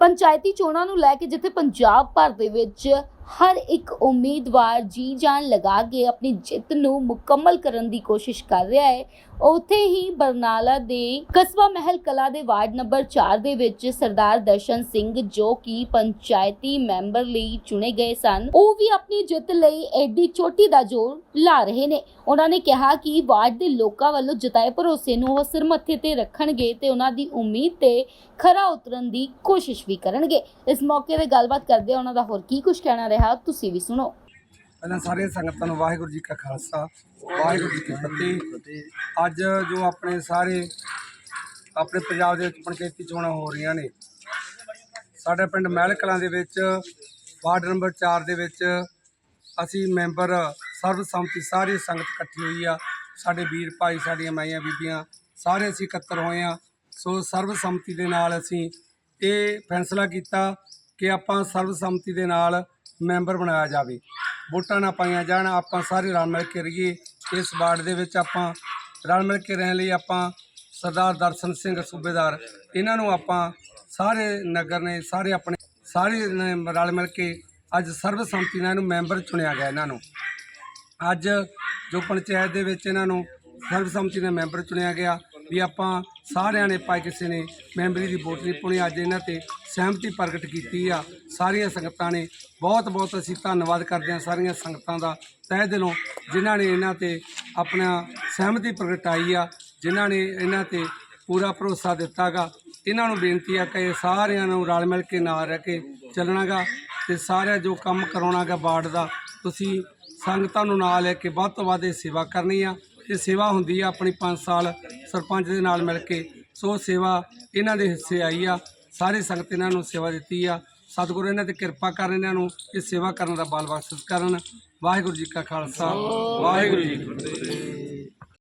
ਪੰਚਾਇਤੀ ਚੋਣਾਂ ਨੂੰ ਲੈ ਕੇ ਜਿੱਥੇ ਪੰਜਾਬ ਭਰ ਦੇ ਵਿੱਚ ਹਰ ਇੱਕ ਉਮੀਦਵਾਰ ਜੀ ਜਾਨ ਲਗਾ ਕੇ ਆਪਣੀ ਜਿੱਤ ਨੂੰ ਮੁਕੰਮਲ ਕਰਨ ਦੀ ਕੋਸ਼ਿਸ਼ ਕਰ ਰਿਹਾ ਹੈ। ਉੱਥੇ ਹੀ ਬਰਨਾਲਾ ਦੇ ਕਸਬਾ ਮਹਿਲ ਕਲਾ ਦੇ ਵਾਰਡ ਨੰਬਰ 4 ਦੇ ਵਿੱਚ ਸਰਦਾਰ ਦਰਸ਼ਨ ਸਿੰਘ ਜੋ ਕਿ ਪੰਚਾਇਤੀ ਮੈਂਬਰ ਲਈ ਚੁਣੇ ਗਏ ਸਨ, ਉਹ ਵੀ ਆਪਣੀ ਜਿੱਤ ਲਈ ਐਡੀ ਚੋਟੀ ਦਾ ਜ਼ੋਰ ਲਾ ਰਹੇ ਨੇ। ਉਹਨਾਂ ਨੇ ਕਿਹਾ ਕਿ ਵਾਰਡ ਦੇ ਲੋਕਾਂ ਵੱਲੋਂ ਜਤਾਏ ਭਰੋਸੇ ਨੂੰ ਉਹ ਸਿਰ ਮੱਥੇ ਤੇ ਰੱਖਣਗੇ ਤੇ ਉਹਨਾਂ ਦੀ ਉਮੀਦ ਤੇ ਖਰਾ ਉਤਰਨ ਦੀ ਕੋਸ਼ਿਸ਼ ਵੀ ਕਰਨਗੇ। ਇਸ ਮੌਕੇ ਤੇ ਗੱਲਬਾਤ ਕਰਦੇ ਉਹਨਾਂ ਦਾ ਹੋਰ ਕੀ ਕੁਝ ਕਹਿਣਾ ਰਿਹਾ? ਤੁਸੀਂ ਵੀ ਸੁਣੋ। ਪਹਿਲਾਂ ਸਾਰੇ ਸੰਗਤਾਂ ਨੂੰ ਵਾਹਿਗੁਰੂ ਜੀ ਕਾ ਖਾਲਸਾ, ਵਾਹਿਗੁਰੂ ਜੀ ਕੀ ਫਤਿਹ। ਅੱਜ ਜੋ ਆਪਣੇ ਸਾਰੇ, ਆਪਣੇ ਪੰਜਾਬ ਦੇ ਵਿੱਚ ਪੰਚਾਇਤੀ ਚੋਣਾਂ ਹੋ ਰਹੀਆਂ ਨੇ, ਸਾਡੇ ਪਿੰਡ ਮਹਿਲ ਕਲਾਂ ਦੇ ਵਿੱਚ, ਵਾਰਡ ਨੰਬਰ 4 ਦੇ ਵਿੱਚ ਅਸੀਂ ਮੈਂਬਰ ਸਰਬਸੰਮਤੀ ਸਾਰੀ ਸੰਗਤ ਇਕੱਠੀ ਹੋਈ ਆ। ਸਾਡੇ ਵੀਰ ਭਾਈ, ਸਾਡੀਆਂ ਮਾਈਆਂ ਬੀਬੀਆਂ ਸਾਰੇ ਅਸੀਂ ਇਕੱਤਰ ਹੋਏ ਆ। ਸੋ ਸਰਬਸੰਮਤੀ ਦੇ ਨਾਲ ਅਸੀਂ ਇਹ ਫੈਸਲਾ ਕੀਤਾ ਕਿ ਆਪਾਂ ਸਰਬਸੰਮਤੀ ਦੇ ਨਾਲ ਮੈਂਬਰ ਬਣਾਇਆ ਜਾਵੇ। ਵੋਟਾਂ ਨਾ ਪਾਈਆਂ ਜਾਣ, ਆਪਾਂ ਸਾਰੇ ਰਲ ਮਿਲ ਕੇ ਰਹੀਏ। ਇਸ ਵਾਰਡ ਦੇ ਵਿੱਚ ਆਪਾਂ ਰਲ ਮਿਲ ਕੇ ਰਹਿਣ ਲਈ ਆਪਾਂ ਸਰਦਾਰ ਦਰਸ਼ਨ ਸਿੰਘ ਸੂਬੇਦਾਰ, ਇਹਨਾਂ ਨੂੰ ਆਪਾਂ ਸਾਰੇ ਨਗਰ ਨੇ, ਸਾਰੇ ਆਪਣੇ ਸਾਰੇ ਨੇ ਰਲ ਮਿਲ ਕੇ ਅੱਜ ਸਰਬਸੰਮਤੀ ਨਾਲ ਇਹਨੂੰ ਮੈਂਬਰ ਚੁਣਿਆ ਗਿਆ ਇਹਨਾਂ ਨੂੰ। ਅੱਜ ਜੋ ਪੰਚਾਇਤ ਦੇ ਵਿੱਚ ਇਹਨਾਂ ਨੂੰ ਸਰਬਸੰਮਤੀ ਨਾਲ ਮੈਂਬਰ ਚੁਣਿਆ ਗਿਆ। ਵੀ ਆਪਾਂ ਸਾਰਿਆਂ ਨੇ ਭਾਈ ਕਿਸੇ ਨੇ ਮੈਂਬਰੀ ਦੀ ਵੋਟ ਨਹੀਂ ਪਾਉਣੀ, ਅੱਜ ਇਹਨਾਂ ਤੇ ਸਹਿਮਤੀ ਪ੍ਰਗਟ ਕੀਤੀ ਆ। ਸਾਰੀਆਂ ਸੰਗਤਾਂ ਨੇ ਬਹੁਤ ਬਹੁਤ ਅਸੀਂ ਧੰਨਵਾਦ ਕਰਦੇ ਹਾਂ ਸਾਰੀਆਂ ਸੰਗਤਾਂ ਦਾ। ਤਹਿ ਦਿਲੋਂ ਜਿਨ੍ਹਾਂ ਨੇ ਇਹਨਾਂ ਤੇ ਆਪਣਾ ਸਹਿਮਤੀ ਪ੍ਰਗਟਾਈ ਆ, ਜਿਨ੍ਹਾਂ ਨੇ ਇਹਨਾਂ ਤੇ ਪੂਰਾ ਭਰੋਸਾ ਦਿੱਤਾਗਾ। ਇਹਨਾਂ ਨੂੰ ਬੇਨਤੀ ਆ ਕਿ ਸਾਰਿਆਂ ਨੂੰ ਰਲ ਮਿਲ ਕੇ ਨਾਲ ਰਹਿ ਕੇ ਚੱਲਣਾਗਾ ਤੇ ਸਾਰਿਆਂ ਜੋ ਕੰਮ ਕਰਾਉਣਾਗਾ ਵਾਰਡ ਦਾ, ਤੁਸੀਂ ਸੰਗਤਾਂ ਨੂੰ ਨਾਲ ਲੈ ਕੇ ਵੱਧ ਤੋਂ ਵੱਧ ਇਹ ਸੇਵਾ ਕਰਨੀ ਆ। ਇਹ ਸੇਵਾ ਹੁੰਦੀ ਆ ਆਪਣੀ 5 ਸਾਲ ਸਰਪੰਚ ਦੇ ਨਾਲ ਮਿਲ ਕੇ। ਸੋ ਸੇਵਾ ਇਹਨਾਂ ਦੇ ਹਿੱਸੇ ਆਈ ਆ। ਸਾਰੀ ਸੰਗਤ ਇਹਨਾਂ ਨੂੰ ਸੇਵਾ ਦਿੱਤੀ ਆ। ਸਤਿਗੁਰੂ ਇਹਨਾਂ ਤੇ ਕਿਰਪਾ ਕਰਨ ਇਹਨਾਂ ਨੂੰ ਇਹ ਸੇਵਾ ਕਰਨ ਦਾ ਬਲ ਬਖਸ਼ਿਸ਼ ਕਰਨ। ਵਾਹਿਗੁਰੂ ਜੀ ਕਾ ਖਾਲਸਾ। ਵਾਹਿਗੁਰੂ ਜੀ ਕੀ ਫਤਿਹ।